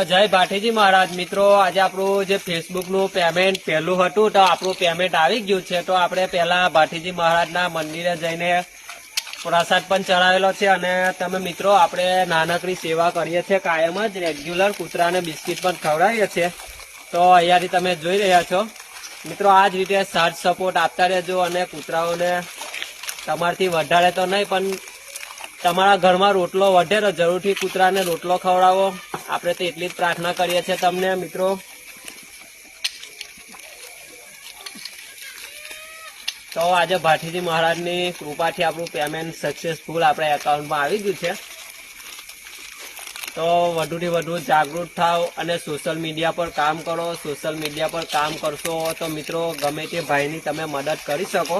જય ભાટીજી મહારાજ. મિત્રો, આજે આપણું જે ફેસબુકનું પેમેન્ટ પહેલું હતું, તો આપણું પેમેન્ટ આવી ગયું છે. તો આપણે પહેલા ભાટીજી મહારાજના મંદિરે જઈને પ્રસાદ પણ ચડાવેલો છે. અને તમે મિત્રો, આપણે નાનકડી સેવા કરીએ છીએ, કાયમ જ રેગ્યુલર કૂતરાને બિસ્કિટ પણ ખવડાવીએ છીએ. તો અહીંયાથી તમે જોઈ રહ્યા છો. મિત્રો, આ જ રીતે સાથ સપોર્ટ આપતા રહેજો અને કૂતરાઓને તમારથી વધારે તો નહીં, પણ તમારા ઘરમાં રોટલો વધે તો જરૂરથી કૂતરાને રોટલો ખવડાવો. આપણે તો એટલી જ પ્રાર્થના કરીએ છીએ તમને, મિત્રો. તો આજે ભાઠીજી મહારાજની કૃપાથી આપણું પેમેન્ટ સક્સેસફુલ આપણા એકાઉન્ટમાં આવી ગયું છે. તો વધુથી વધુ જાગૃત થાવ અને સોશિયલ મીડિયા પર કામ કરો સોશિયલ મીડિયા પર કામ કરશો તો મિત્રો ગમે તે ભાઈની તમે મદદ કરી શકો.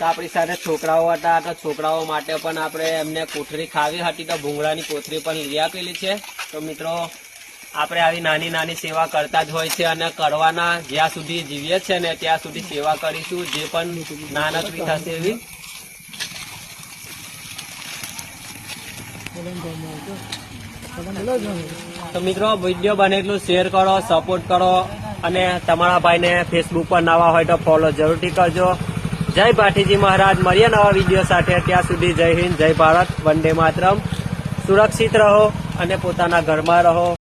તો આપણી સાથે છોકરાઓ હતા તો છોકરાઓ માટે પણ આપણે એમને કોથળી ખાવી હતી તો ભૂંગળાની કોથળી પણ લઈ આપેલી છે. તો મિત્રો, આપણે આવી નાની નાની સેવા કરતા જ હોય છે અને કરવાના જ્યાં સુધી જીવીએ છે ને ત્યાં સુધી સેવા કરીશું, જે પણ નાનકડી થશે એવી. તો મિત્રો વીડિયો બને એટલું શેર કરો સપોર્ટ કરો અને તમારા ભાઈને ફેસબુક પર નવા હોય તો ફોલો જરૂરથી કરજો. જય ભાટીજી મહારાજ. મળીએ નવા વીડિયો સાથે. ત્યાં સુધી જય હિન્દ, જય ભારત. વંદે માતરમ. સુરક્ષિત રહો અને પોતાના ઘરમાં રહો.